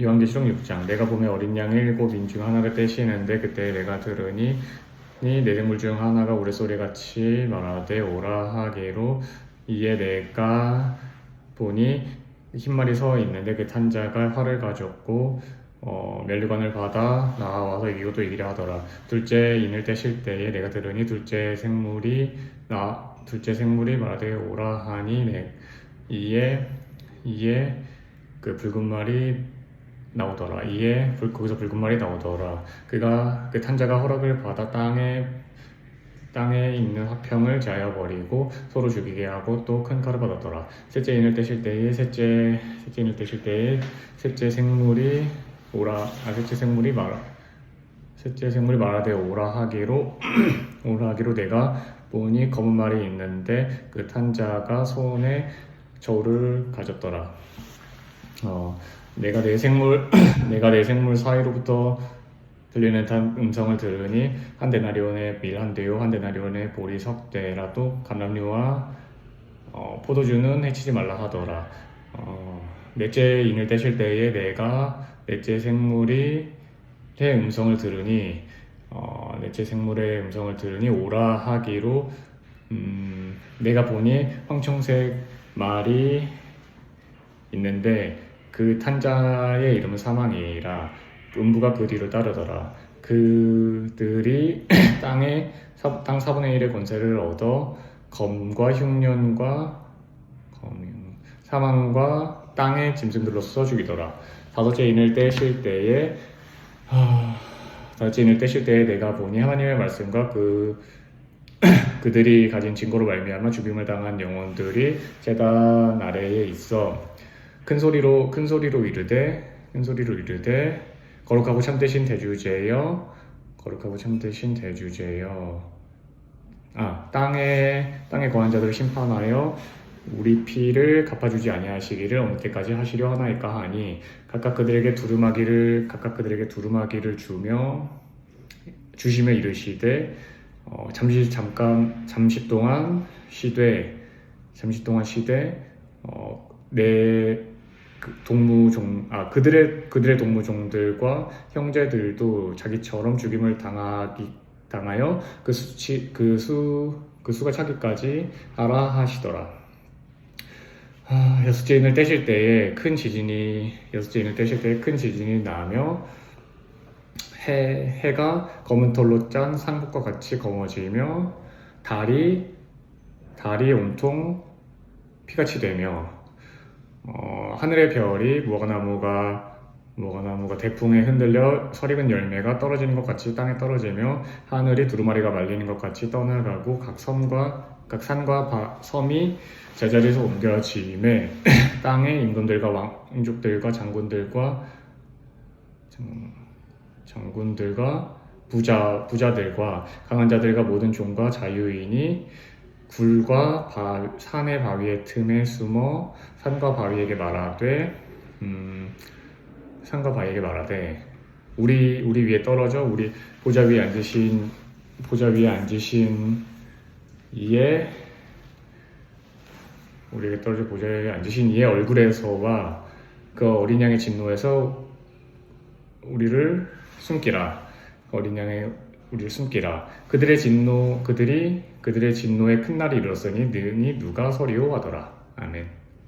요한계시록 6장 내가 보면 어린 양 일곱 인중 하나가 떼시는데 그때 내가 들으니 내 생물 중 하나가 우레소리 같이 말하되 오라 하게로 이에 내가 보니 흰 말이 서 있는데 그 탄자가 활을 가졌고 어, 멸류관을 받아 나와서 이것도 이기려 하더라. 둘째 인을 떼실 때에 내가 들으니 둘째 생물이 나 둘째 생물이 말하되 오라 하니 내 이에 이에 그 붉은 말이 나오더라. 이에 불- 거기서 붉은 말이 나오더라. 그가 그 탄자가 허락을 받아 땅에 땅에 있는 화평을 제하여 버리고 서로 죽이게 하고 또 큰 칼을 받았더라. 셋째 인을 떼실 때에 셋째 셋째 인을 떼실 때에 셋째 생물이 오라 아 셋째 생물이 말 셋째 생물이 말하되 오라 하기로 오라 하기로 내가 보니 검은 말이 있는데 그 탄자가 손에 저울을 가졌더라. 어, 내가 내 생물 내가 내 생물 사이로부터 들리는 단 음성을 들으니 한 데나리온의 밀 한 대요 한 데나리온의 보리 석 대라도 감람류와 어, 포도주는 해치지 말라 하더라. 어, 넷째 인을 떼실 때에 내가 넷째 생물이 의 음성을 들으니 어, 넷째 생물의 음성을 들으니 오라 하기로 음, 내가 보니 황청색 말이 있는데 그 탄자의 이름은 사망이라 음부가 그 뒤를 따르더라. 그들이 땅에 사- 땅 4분의 1의 권세를 얻어 검과 흉년과 검, 사망과 땅의 짐승들로서 죽이더라. 다섯째 인을 떼실 때에 하, 다섯째 인을 떼실 때에 내가 보니 하나님의 말씀과 그 그들이 가진 증거로 말미암아 죽임을 당한 영혼들이 제단 아래에 있어 큰 소리로 큰 소리로 이르되 큰 소리로 이르되 거룩하고 참되신 대주제여 거룩하고 참되신 대주제여. 아 땅에 땅에 거한 자들을 심판하여 우리 피를 갚아주지 아니하시기를 어느 때까지 하시려 하나이까 하니 각각 그들에게 두루마기를 각각 그들에게 두루마기를 주며 주시며 이르시되 어, 잠시 잠깐 잠시 동안 쉬되 잠시 동안 쉬되 어, 내 그 동무종 아 그들의 그들의 동무종들과 형제들도 자기처럼 죽임을 당하기 당하여 그 수치 그수 그 수가 차기까지 하라 하시더라. 아, 여섯째 인을 떼실 때에 큰 지진이 여섯째 인을 떼실 때에 큰 지진이 나며 해 해가 검은 털로 짠 상복과 같이 검어지며 달이 달이 온통 피같이 되며 어, 하늘의 별이 무화과나무가 무화과나무가 대풍에 흔들려 설익은 열매가 떨어지는 것 같이 땅에 떨어지며 하늘이 두루마리가 말리는 것 같이 떠나가고 각 섬과 각 산과 바- 섬이 제자리에서 옮겨짐에 땅의 임금들과 왕족들과 장군들과 장, 장군들과 부자 부자들과 강한 자들과 모든 종과 자유인이 굴과 바, 산의 바위의 틈에 숨어 산과 바위에게 말하되 음, 산과 바위에게 말하되 우리 우리 위에 떨어져 우리 보좌 위에 앉으신 보좌 위에 앉으신 이에 우리에게 떨어져 보좌 위에 앉으신 이의 얼굴에서와 그 어린 양의 진노에서 우리를 숨기라. 어린 양의 우리를 숨기라. 그들의 진노 그들이 그들의 진노의 큰 날이 이르렀으니 느니 누가 서리오 하더라. 아멘